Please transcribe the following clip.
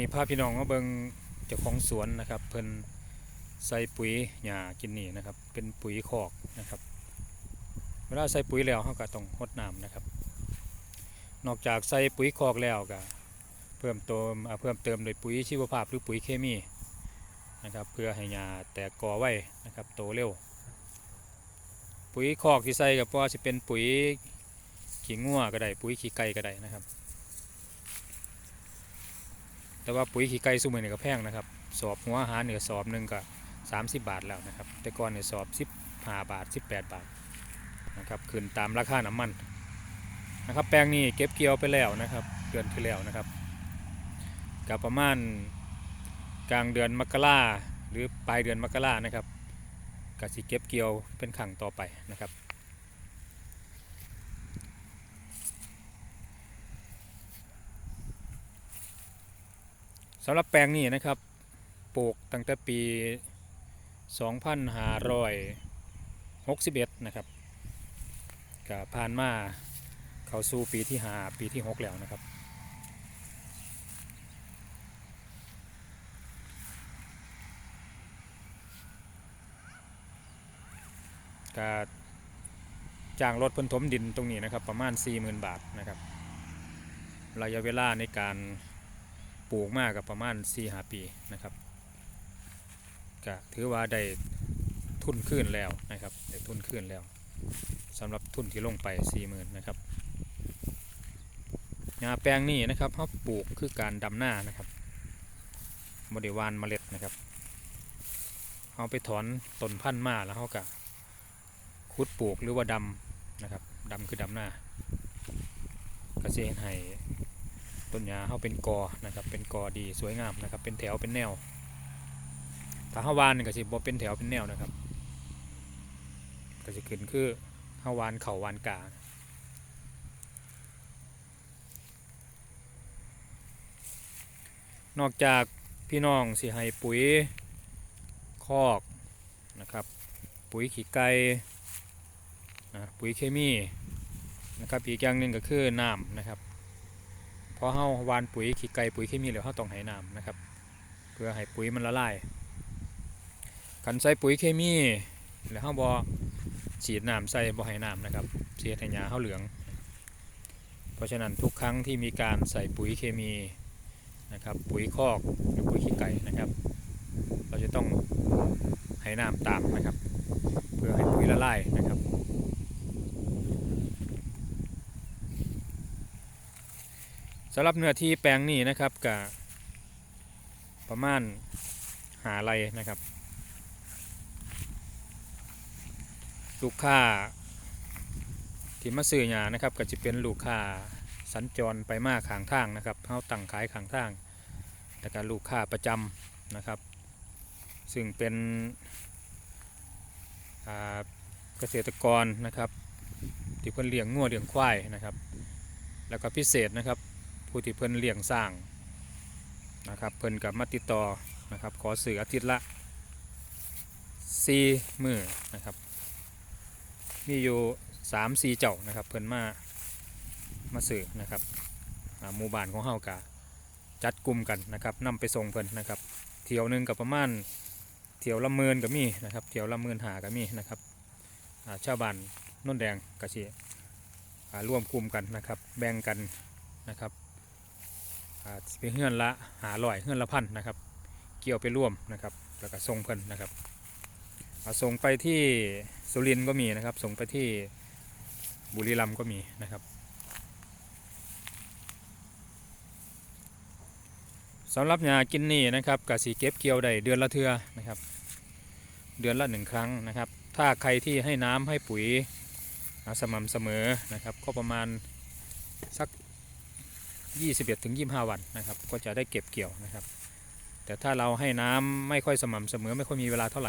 นี้พาพี่น้องมาเบิงเจ้าของสวนนะครับเพิ่นใส่ปุ๋ยหญ้ากินนี่นะครับ เป็นปุ๋ยคอกนะครับ เวลาใส่ปุ๋ยแล้วเราก็ต้องรดน้ำนะครับ นอกจากใส่ปุ๋ยคอกแล้วก็เพิ่มเติมเพิ่มเติมด้วยปุ๋ยชีวภาพหรือปุ๋ยเคมีนะครับ เพื่อให้หญ้าแตกกอไว้นะครับโตเร็ว ปุ๋ยคอกที่ใส่ก็เพราะว่าสิเป็นปุ๋ยขี้งัวก็ได้ปุ๋ยขี้ไก่ก็ได้นะครับ แต่ว่าปุ๋ยขี้ไก่ซุ่มอนี่ก็แพงนะครับ สอบหัวหารเนี่ยสอบหนึ่งก็30บาทแล้วนะครับ แต่ก่อนเนี่ยสอบ15บาท18บาทนะครับขึ้นตามราคาน้ำมันนะครับ แปลงนี้เก็บเกี่ยวไปแล้วนะครับ เดือนที่แล้วนะครับกับประมาณกลางเดือนมกราหรือปลายเดือนมกรานะครับกสิเก็บเกี่ยวเป็นขังต่อไปนะครับ สำหรับแปลงนี้นะครับ ปลูกตั้งแต่ปี 2561 นะครับก็ผ่านมาเข้าสู่ปีที่ 5 ปีที่ 6 แล้วนะครับก็จ้างรถพิ่นถมดินตรงนี้นะครับ ประมาณ 40,000 บาทนะครับ ระยะเวลาในการ ปลูกมากกับประมาณ4หาปีนะครับก็ถือว่าได้ทุนขึ้นแล้วนะครับได้ทุนขึ้นแล้วสำหรับทุนที่ลงไป40,000นะครับหญ้าแปลงนี้นะครับเขาปลูกคือการดำหน้านะครับบริวานเมล็ดนะครับเขาไปถอนต้นพันธุ์มาแล้วเขาก็คุดปลูกหรือว่าดำนะครับดำคือดำหน้าก็จะเห็นให้ ต้นหญ้าเขาเป็นกอนะครับเป็นกอดีสวยงามนะครับ เป็นแถวเป็นแนวถ้าเฮาวานนี่ก็สิบ่เป็นแถวเป็นแนวนะครับ ก็สิขึ้นคือเฮาวานเข่าวานกานอกจากพี่น้องสิให้ปุ๋ยคอกนะครับ ปุ๋ยขี้ไก่ปุ๋ยเคมีนะครับอีกอย่างหนึ่งก็คือน้ำนะครับ พอเฮาวานปุ๋ยขี้ไก่ปุ๋ยเคมีแล้วเฮาต้องให้น้ำนะครับ เพื่อให้ปุ๋ยมันละลายกันใส่ปุ๋ยเคมีแล้วเฮาบ่ฉีดน้ำใส่บ่ให้น้ำนะครับเสียให้หญ้าเฮาเหลือง เพราะฉะนั้นทุกครั้งที่มีการใส่ปุ๋ยเคมีนะครับ ปุ๋ยคอกหรือปุ๋ยขี้ไก่นะครับ เราจะต้องให้น้ำตามนะครับ เพื่อให้ปุ๋ยละลายนะครับ สำหรับเนื้อที่แปลงนี้นะครับกับประมาณหาไรนะครับ ลูกค้าที่มาซื้อหยานะครับ ก็จะเป็นลูกค้าสัญจรไปมาขางทางนะครับเขาตั้งขายขางทาง แต่การลูกค้าประจำนะครับ ซึ่งเป็นเกษตรกรนะครับ ที่เพิ่นเลี้ยงงัวเลี้ยงควายนะครับ แล้วก็พิเศษนะครับ ผู้ที่เพิ่นเลี้ยงสร้างนะครับเพิ่นกับมาติดต่อนะครับขอสื่ออาทิตย์ละสี่มือนะครับมีอยู่สามสี่เจ้านะครับเพิ่นมามาสื่อนะครับอาหมู่บ้านของเฮากะจัดกลุ่มกันนะครับนำไปส่งเพิ่นนะครับเที่ยวหนึ่งกับประมาณเที่ยวละหมื่นก็มีนะครับเที่ยวละหมื่นหาก็มีนะครับอาชาวบ้านโนนแดงกระสิอ่ร่วมกลุ่มกันนะครับ แบ่งกันนะครับ เป็นเฮือนละหาลอยเฮือนละพันนะครับ เกี่ยวไปร่วมนะครับ แล้วก็ส่งเพิ่นนะครับส่งไปที่สุรินทร์ก็มีนะครับ ส่งไปที่บุรีรัมย์ก็มีนะครับสำหรับหญ้ากินนี่นะครับกสีเก็บเกี่ยวได้เดือนละเทือนะครับ เดือนละหนึ่งครั้งนะครับ ถ้าใครที่ให้น้ำให้ปุ๋ยอ่าสม่ำเสมอนะครับ ก็ประมาณสัก 21ถึง25 วันนะครับ ก็จะได้เก็บเกี่ยวนะครับ แต่ถ้าเราให้น้ำไม่ค่อยสม่ำเสมอไม่ค่อยมีเวลาเท่าไหร่